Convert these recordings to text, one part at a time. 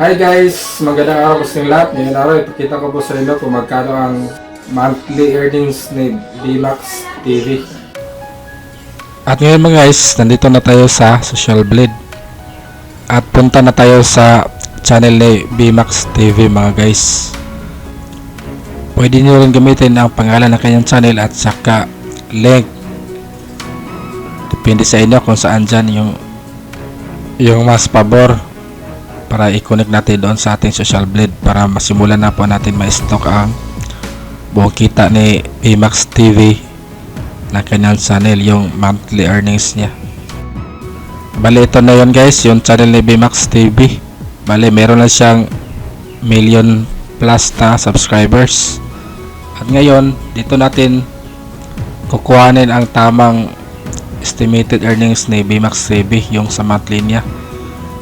Hi guys! Magandang araw po sa lahat. Ngayong araw, ipakita ko po sa inyo kung magkano ang monthly earnings ni BMAX TV. At ngayon mga guys, nandito na tayo sa Social Blade. At punta na tayo sa channel ni BMAX TV mga guys. Pwede nyo rin gamitin ang pangalan ng kanyang channel at saka link. Depende sa inyo kung saan dyan yung yung mas pabor para i-connect natin doon sa ating social blade para masimulan na po natin ma-stock ang buong kita ni BMAX TV na kanyang channel yung monthly earnings niya. Bali ito na yun guys yung channel ni BMAX TV bali meron na siyang million plus na subscribers. At ngayon dito natin kukuhanin ang tamang estimated earnings ni BMAX TV yung sa monthly niya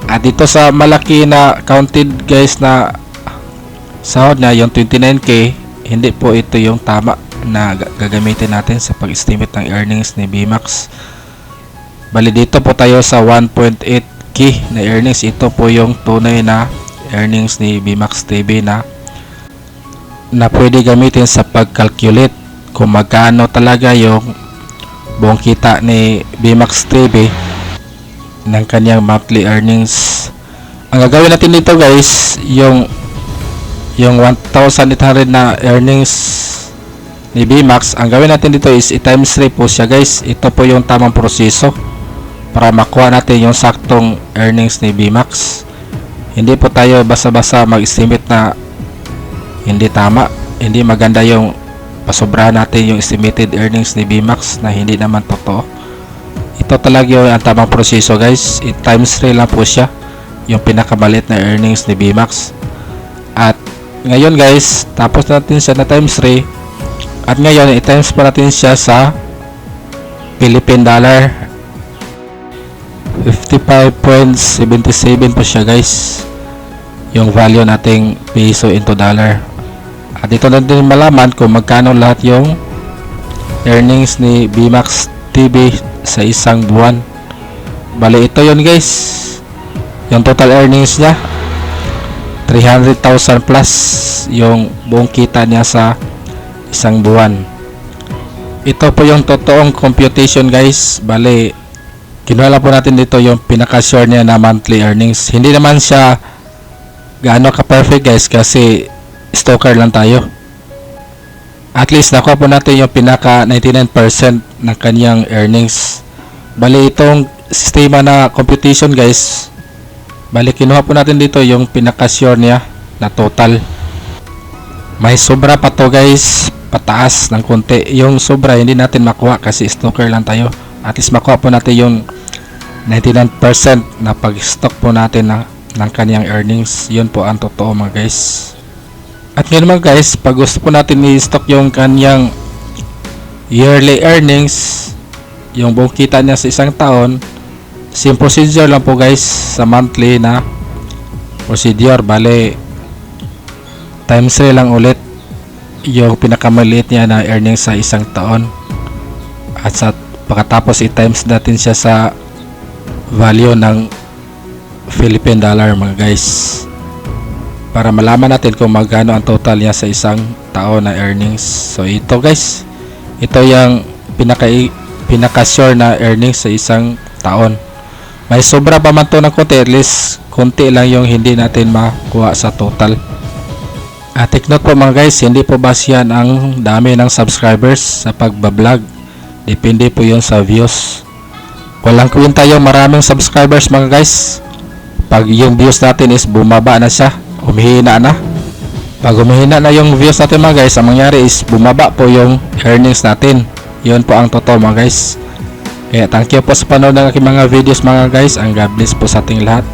at dito sa malaki na counted guys na sahod niya yung 29k hindi po ito yung tama na ga- gagamitin natin sa pag-estimate ng earnings ni BMAX. Bali dito po tayo sa 1.8k na earnings. Ito po yung tunay na earnings ni BMAX TV na na pwede gamitin sa pag-calculate kung magkano talaga yung buong kita ni BMAX TV ng kanyang monthly earnings. Ang gagawin natin dito guys, yung yung 1,800 na earnings ni BMAX, ang gawin natin dito is i-times 3 po siya guys. Ito po yung tamang proseso para makuha natin yung saktong earnings ni BMAX. Hindi po tayo basa-basa mag-estimate na hindi tama. Hindi maganda yung pasobrahan natin yung estimated earnings ni BMAX na hindi naman totoo. Ito talaga yung ang tamang proseso guys. I-times 3 lang po siya. Yung pinakamalit na earnings ni BMAX. At ngayon guys, tapos natin siya na times 3 at ngayon i-times pa natin siya sa Philippine dollar. 55.77 po siya guys. Yung value nating peso into dollar. At dito na din malaman kung magkano lahat yung earnings ni BMAX TV sa isang buwan bali ito yun guys yung total earnings niya 300,000 plus yung buong kita niya sa isang buwan. Ito po yung totoong computation guys. Bale, kinuha po natin dito yung pinaka-sure niya na monthly earnings. Hindi naman siya gaano ka-perfect guys kasi stalker lang tayo. At least nakuha po natin yung pinaka 99% ng kanyang earnings. Bale, itong sistema na computation guys, Bali, kinuha po natin dito yung pinaka-sure niya na total. May sobra pa to guys, pataas ng konti. Yung sobra hindi natin makuha kasi stalker lang tayo. At least makuha po natin yung 99% na pag-stock po natin na, ng kanyang earnings. Yun po ang totoo mga guys. At ngayon mga guys, pag gusto po natin i-stock yung kanyang yearly earnings, yung buong kita niya sa isang taon, same procedure lang po guys sa monthly na procedure. Bale times 3 lang ulit yung pinakamaliit niya na earnings sa isang taon. At sa pagkatapos i-times natin siya sa value ng Philippine dollar mga guys para malaman natin kung magkano ang total niya sa isang taon na earnings. So ito guys. Ito yung pinaka pinaka sure na earnings sa isang taon. May sobra pa man to ng konti. At least konti lang yung hindi natin makuha sa total. At take note po mga guys hindi po basihan ang dami ng subscribers sa pagbablog. Depende po yun sa views. Walang kwenta yung maraming subscribers mga guys. Pag yung views natin is bumaba na siya umihina na pag umihina na yung views natin mga guys ang mangyari is bumaba po yung earnings natin yun po ang totoo mga guys kaya thank you po sa panood ng aking mga videos mga guys. Ang God bless po sa ating lahat.